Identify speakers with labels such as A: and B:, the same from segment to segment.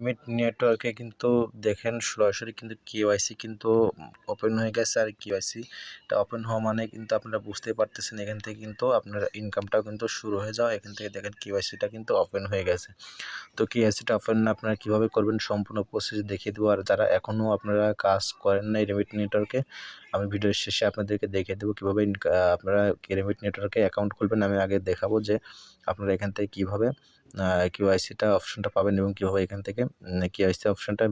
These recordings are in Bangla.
A: মিট নেটওয়ার্কে কিন্তু দেখেন সরাসরি কিন্তু কেওয়াইসি কিন্তু ওপেন হয়ে গেছে আর কেওয়াইসিটা ওপেন হওয়া মানে কিন্তু আপনারা বুঝতেই পারতেছেন এখান থেকে কিন্তু আপনার ইনকামটাও কিন্তু শুরু হয়ে যাওয়া। এখান থেকে দেখেন কেওয়াইসিটা কিন্তু ওপেন হয়ে গেছে। তো কেওয়াইসিটা ওপেন আপনারা কীভাবে করবেন সম্পূর্ণ প্রসেস দেখিয়ে দেবো। আর যারা এখনও আপনারা কাজ করেন নাই রেমিট নেটওয়ার্কে আমি ভিডিওর শেষে আপনাদেরকে দেখিয়ে দেবো কীভাবে আপনারা রেমিট নেটওয়ার্কে অ্যাকাউন্ট খুলবেন। আমি আগে দেখাবো যে আপনারা এখান থেকে কীভাবে কিউআইসিটা অপশনটা পাবেন এবং কীভাবে এখান থেকে কিউআইসি অপশনটা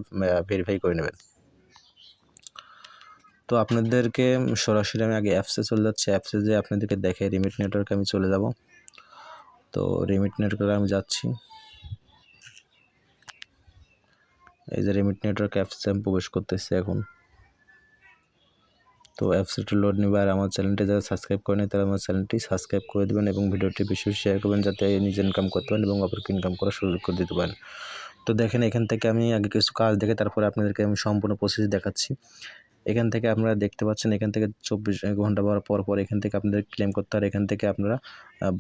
A: ভেরিফাই করে নেবেন। তো আপনাদেরকে সরাসরি আমি আগে অ্যাপসে চলে যাচ্ছি। অ্যাপসে যে আপনাদেরকে দেখে রিমিট নেটওয়ার্কে আমি চলে যাব। তো রিমিট নেটওয়ার্কে আমি যাচ্ছি। এই যে রিমিট নেটওয়ার্ক অ্যাপসে আমি প্রবেশ করতেছি এখন। তো অ্যাপসটি লোড নেবে আর আমার চ্যানেলটি যারা সাবস্ক্রাইব করেনি তারা আমার চ্যানেলটি সাবস্ক্রাইব করে দেবেন এবং ভিডিওটি বেশি শেয়ার করবেন যাতে নিজে ইনকাম করতে পারেন এবং অপরকে ইনকাম করার সুযোগ করে দিতে পারেন। তো দেখেন, এখান থেকে আমি আগে কিছু কাজ দেখে তারপরে আপনাদেরকে আমি সম্পূর্ণ প্রসেস দেখাচ্ছি। এখান থেকে আপনারা দেখতে পাচ্ছেন, এখান থেকে চব্বিশ ঘণ্টা পর পর এখান থেকে আপনাদের ক্লেম করতে হয় এখান থেকে আপনারা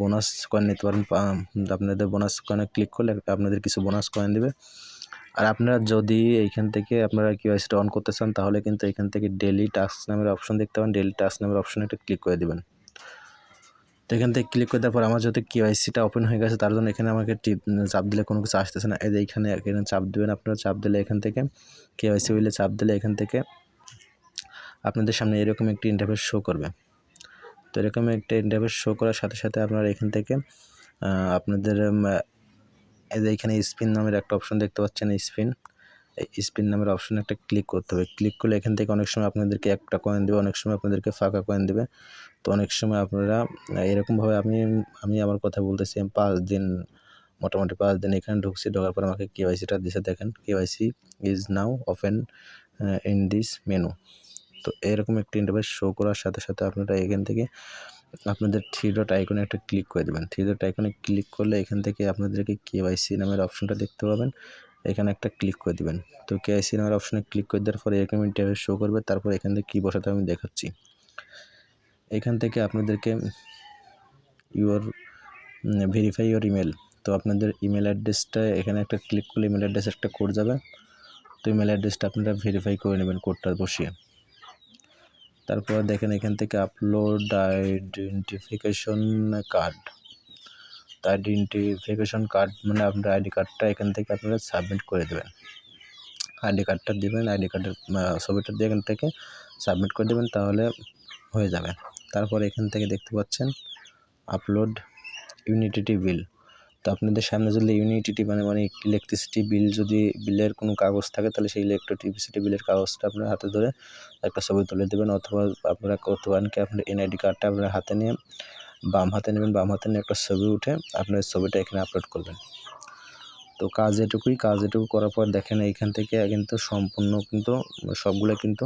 A: বোনাস কয়েন নিতে পারেন আপনাদের বোনাস কয়েনে ক্লিক করলে আপনাদের কিছু বোনাস কয়েন দেবে। আর আপনারা যদি এইখান থেকে আপনারা কিউআইসিটা অন করতে চান, তাহলে কিন্তু এখান থেকে ডেলি টাস্ক নামের অপশন দেখতে পাবেন ডেলি টাস্ক নামের অপশনে একটা ক্লিক করে দেবেন। তো এখান থেকে ক্লিক করে দেওয়ার পর আমার যদি কিউআইসিটা ওপেন হয়ে গেছে, তার জন্য এখানে আমাকে টিপ চাপ দিলে কোনো কিছু আসতেছে না। এই এখানে এখানে চাপ দেবেন আপনারা, চাপ দিলে এখান থেকে কিউআইসি হইলে চাপ দিলে এখান থেকে আপনাদের সামনে এরকম একটি ইন্টারফেস শো করবে। তো এরকম একটা ইন্টারফেস শো করার সাথে সাথে আপনারা এখান থেকে আপনাদের এখানে স্পিন নামের একটা অপশন দেখতে পাচ্ছেন, স্পিন। এই স্পিন নামের অপশনে একটা ক্লিক করতে হবে। ক্লিক করলে এখান থেকে অনেক সময় আপনাদেরকে একটা কয়েন দেবে, অনেক সময় আপনাদেরকে ফাঁকা কয়েন দেবে। তো অনেক সময় আপনারা, এরকমভাবে আমি আমি আমার কথা বলতেছি পাঁচ দিন, মোটামুটি পাঁচ দিন এখানে ঢুকছি, ঢোকার পর আমাকে কেওয়াইসিটা দিছে দেখেন। KYC is now open in this menu তো এরকম একটি ইন্টারভেস শো করার সাথে সাথে আপনারা এখান থেকে আপনাদের থ্রি ডট আইকনে একটা ক্লিক করে দেবেন। থ্রি ডট আইকনে ক্লিক করলে এখান থেকে আপনাদেরকে কেওয়াইসি নামের অপশনটা দেখতে পাবেন। এখানে একটা ক্লিক করে দেবেন। তো কেআইসি নামের অপশনে ক্লিক করে দেওয়ার পরে এরকম ইন্টারভিউ শো করবে। তারপর এখান থেকে কী বসাতে আমি দেখাচ্ছি। এখান থেকে আপনাদেরকে ইউর ভেরিফাই ইউর ইমেল তো আপনাদের ইমেল অ্যাড্রেসটা এখানে একটা ক্লিক করলে ইমেল অ্যাড্রেস একটা কোড যাবে। তো ইমেল অ্যাড্রেসটা আপনারা ভেরিফাই করে নেবেন কোডটা বসিয়ে। তারপর দেখেন এখান থেকে আপলোড আইডেন্টিফিকেশন কার্ড তো আইডেন্টিফিকেশন কার্ড মানে আপনার আইডি কার্ডটা এখান থেকে আপনারা সাবমিট করে দেবেন। আইডি কার্ডটা দেবেন আইডি কার্ডের ছবিটা দিয়ে এখান থেকে সাবমিট করে দেবেন, তাহলে হয়ে যাবে। তারপর এখান থেকে দেখতে পাচ্ছেন আপলোড ইউনিটিটি বিল তো আপনাদের সামনে যদি ইউনিটিটি মানে মানে ইলেকট্রিসিটি বিল যদি বিলের কোনো কাগজ থাকে, তাহলে সেই ইলেকট্রিসিটি বিলের কাগজটা আপনার হাতে ধরে একটা ছবি তুলে দেবেন। অথবা আপনারা করতে পারেন কি আপনার এনআইডি কার্ডটা আপনার হাতে নিয়ে, বাম হাতে নেবেন, বাম হাতে নিয়ে একটা ছবি উঠে আপনার ছবিটা এখানে আপলোড করবেন। তো কাজ এটুকুই, কাজ এটুকু করার পর দেখেন এইখান থেকে কিন্তু সম্পূর্ণ কিন্তু সবগুলো কিন্তু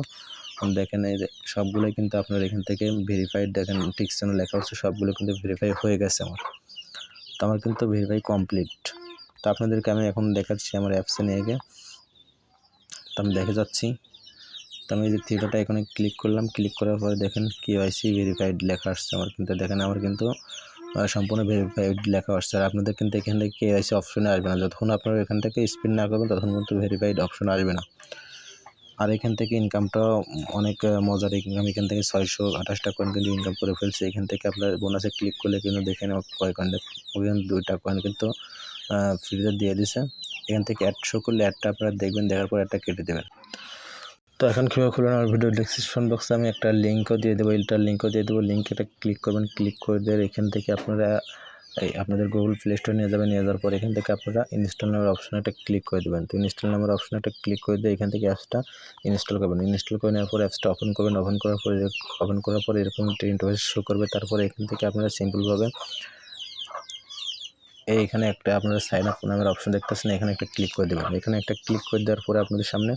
A: দেখেন এই সবগুলোই কিন্তু আপনার এখান থেকে ভেরিফাইড দেখেন ঠিক যেন লেখা হচ্ছে, সবগুলো কিন্তু ভেরিফাই হয়ে গেছে আমার। তো আমার কিন্তু ভেরিফাই কমপ্লিট তো আপনাদেরকে আমি এখন দেখাচ্ছি আমার অ্যাপসে নিয়ে গিয়ে। তো আমি দেখে যাচ্ছি। তো আমি যে থিয়েটারটা এখানে ক্লিক করলাম। ক্লিক করার পরে দেখেন কেওয়াইসি ভেরিফাইড লেখা আসছে আমার কিন্তু। দেখেন আমার কিন্তু সম্পূর্ণ ভেরিফাইড লেখা আসছে। আর আপনাদের কিন্তু এখান থেকে কেওয়াইসি অপশনে আসবে না। যতক্ষণ আপনারা এখান থেকে স্পিন না করবেন, ততক্ষণ কিন্তু ভেরিফাইড অপশন আসবে না। আর এখান থেকে ইনকামটা অনেক মজার। ইনকাম এখান থেকে ছয়শো আঠাশটা কয়েন কিন্তু ইনকাম করে ফেলছে। এখান থেকে আপনার বোনাসে ক্লিক করলে কিন্তু দেখে নেওয়া কয় কয়েন ওখানে দুইটা কয়েন কিন্তু ফ্রিতে দিয়ে দিছে। এখান থেকে অ্যাড শো করলে অ্যাডটা আপনারা দেখবেন, দেখার পর অ্যাডটা কেটে দেবেন। তো এখন কীভাবে খুলবেন আমার ভিডিও ডিসক্রিপশন বক্সে আমি একটা লিঙ্কও দিয়ে দেবো এইটার লিঙ্কও দিয়ে দেবো। লিঙ্ক ক্লিক করবেন ক্লিক করে দিয়ে এখান থেকে আপনারা এই আপনাদের গুগল প্লে স্টোর নিয়ে যাবেন, নিয়ে যাওয়ার পর এখান থেকে আপনারা ইনস্টল নামের অপশনে একটা ক্লিক করে দেবেন। তো ইনস্টল নামের অপশনে একটা ক্লিক করে দিয়ে এখান থেকে অ্যাপসটা ইনস্টল করবেন। ইনস্টল করে নেওয়ার পর অ্যাপসটা ওপেন করবেন। ওপেন করার পরে ওপেন করার পর এরকম একটা ইন্টারফেস শো করবে। তারপরে এখান থেকে আপনারা সিম্পলভাবে এইখানে একটা আপনারা সাইন আপ নামের অপশন দেখতেছেন, এখানে একটা ক্লিক করে দেবেন। এখানে একটা ক্লিক করে দেওয়ার পরে আপনাদের সামনে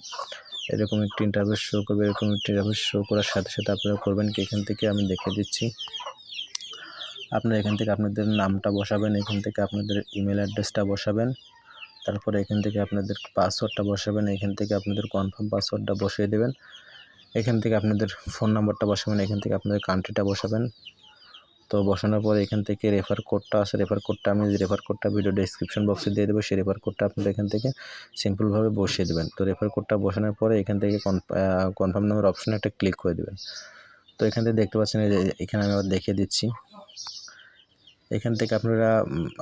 A: এরকম একটি ইন্টারভিউ শো করবে। এরকম একটি ইন্টারভিউ শো করার সাথে সাথে আপনারা করবেন কি? এখান থেকে আমি দেখে দিচ্ছি। আপনারা এখান থেকে আপনাদের নামটা বসাবেন এখান থেকে আপনাদের ইমেল অ্যাড্রেসটা বসাবেন তারপরে এখান থেকে আপনাদের পাসওয়ার্ডটা বসাবেন এখান থেকে আপনাদের কনফার্ম পাসওয়ার্ডটা বসিয়ে দেবেন এখান থেকে আপনাদের ফোন নাম্বারটা বসাবেন এখান থেকে আপনাদের কান্ট্রিটা বসাবেন তো বসানোর পরে এখান থেকে রেফার কোডটা আছে রেফার কোডটা আমি রেফার কোডটা ভিডিও ডিসক্রিপশন বক্সে দিয়ে দেবো সেই রেফার কোডটা আপনারা এখান থেকে সিম্পলভাবে বসিয়ে দেবেন তো রেফার কোডটা বসানোর পরে এখান থেকে কনফার্ম নাম্বার অপশনে একটা ক্লিক করে দেবেন তো এখান থেকে দেখতে পাচ্ছেন এখানে আমি আবার দেখিয়ে দিচ্ছি এখান থেকে আপনারা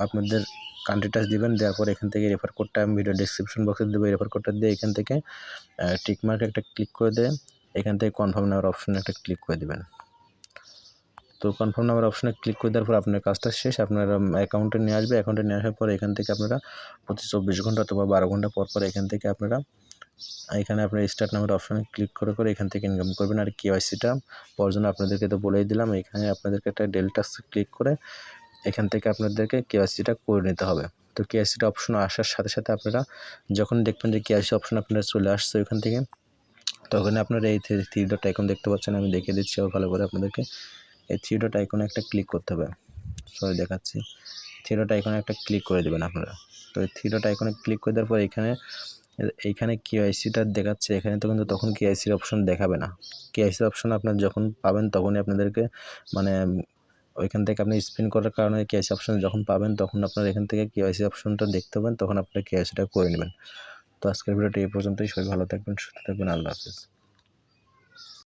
A: আপনাদের কান্ট্রি টাচ দিবেন, দেওয়ার পর এখান থেকে রেফার কোডটা আমি ভিডিও ডিসক্রিপশন বক্সে দেবো রেফার কোডটা দিয়ে এখান থেকে টিক মার্ক একটা ক্লিক করে দিয়ে এখান থেকে কনফার্ম নাম্বার অপশনে একটা ক্লিক করে দেবেন। তো কনফার্ম নাম্বার অপশনে ক্লিক করে দেওয়ার পর আপনার কাজটা শেষ, আপনার অ্যাকাউন্টে নিয়ে আসবে অ্যাকাউন্টে নিয়ে আসার পর এখান থেকে আপনারা প্রতি চব্বিশ ঘণ্টা অথবা বারো ঘণ্টা পর পর এখান থেকে আপনারা, এখানে আপনার স্টার্ট নাম্বার অপশনে ক্লিক করে করে এখান থেকে ইনকাম করবেন। আর কেওয়াইসিটা পর জন্য আপনাদেরকে তো বলেই দিলাম, এখানে আপনাদেরকে একটা ডেল্টা ক্লিক করে এখান থেকে আপনাদেরকে কেওয়াইসিটা করে নিতে হবে। তো কেওয়াইসিটা অপশন আসার সাথে সাথে আপনারা যখন দেখবেন যে কেওয়াইসি অপশন আপনারা চলে আসছে ওইখান থেকে তখন আপনারা এই থ্রি ডট আইকন দেখতে পাচ্ছেন। আমি দেখিয়ে দিচ্ছি ভালো করে আপনাদেরকে। এই থ্রি ডট আইকনে একটা ক্লিক করতে হবে। সরি, দেখাচ্ছি। থ্রি ডট আইকনে একটা ক্লিক করে দেবেন আপনারা। তো এই থ্রি ডট আইকনে ক্লিক করে দেওয়ার পর এখানে, এইখানে কেআইসিটা দেখাচ্ছে। এখানে তো কিন্তু তখন কেআইসির অপশন দেখাবে না। কেআইসির অপশন আপনার যখন পাবেন তখনই আপনাদেরকে মানে ওইখান থেকে আপনি স্পিন করার কারণে কে আইসি অপশন যখন পাবেন, তখন আপনার এখান থেকে কে আইসি অপশনটা দেখতে পাবেন তখন আপনার কেওয়াইসিটা করে নেবেন। তো আজকের ভিডিওটি এই পর্যন্তই। সবাই ভালো থাকবেন, সুস্থ থাকবেন। আল্লাহ হাফিজ।